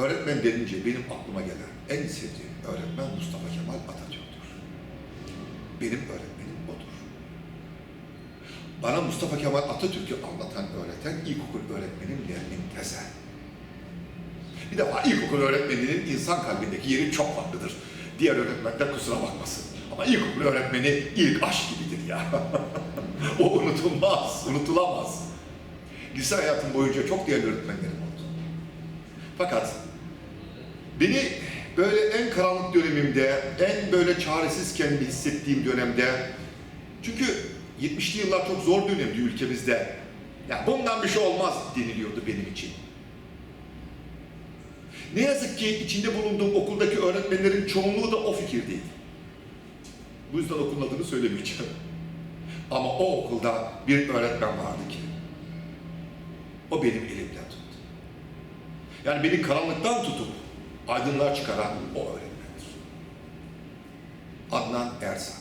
Öğretmen denince benim aklıma gelen en sevdiğim öğretmen Mustafa Kemal Atatürk'tür. Benim öğretmenim odur. Bana Mustafa Kemal Atatürk'ü anlatan, öğreten ilkokul öğretmenim Nermin Tezel. Bir defa ilkokul öğretmeninin insan kalbindeki yeri çok farklıdır. Diğer öğretmenler kusura bakmasın. Ama ilkokul öğretmeni ilk aşk gibidir ya. o unutulmaz, unutulamaz. Lise hayatım boyunca çok değerli öğretmenlerim oldu. Fakat beni böyle en karanlık dönemimde, en böyle çaresiz kendimi hissettiğim dönemde, çünkü 70'li yıllar çok zor dönemdi ülkemizde. Ya bundan bir şey olmaz deniliyordu benim için. Ne yazık ki içinde bulunduğum okuldaki öğretmenlerin çoğunluğu da o fikirdeydi. Bu yüzden okulun adını söylemeyeceğim. Ama o okulda bir öğretmen vardı ki, o benim elimden tuttu. Yani beni karanlıktan tutup aydınlığa çıkaran o öğretmendir. Adnan Ersan.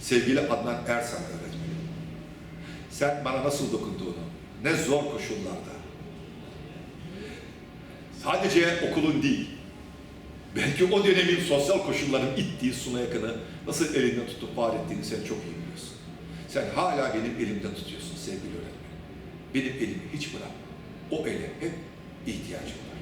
Sevgili Adnan Ersan öğretmenim. Sen bana nasıl dokunduğunu, ne zor koşullarda, sadece okulun değil, belki o dönemin sosyal koşulların ittiği Suna Yakın'ı nasıl elinden tutup var ettiğini sen çok iyi biliyorsun. Sen hala benim elimden tutuyorsun sevgili öğretmenim. Benim elimi hiç bırakma. O ele hep ihtiyacım var.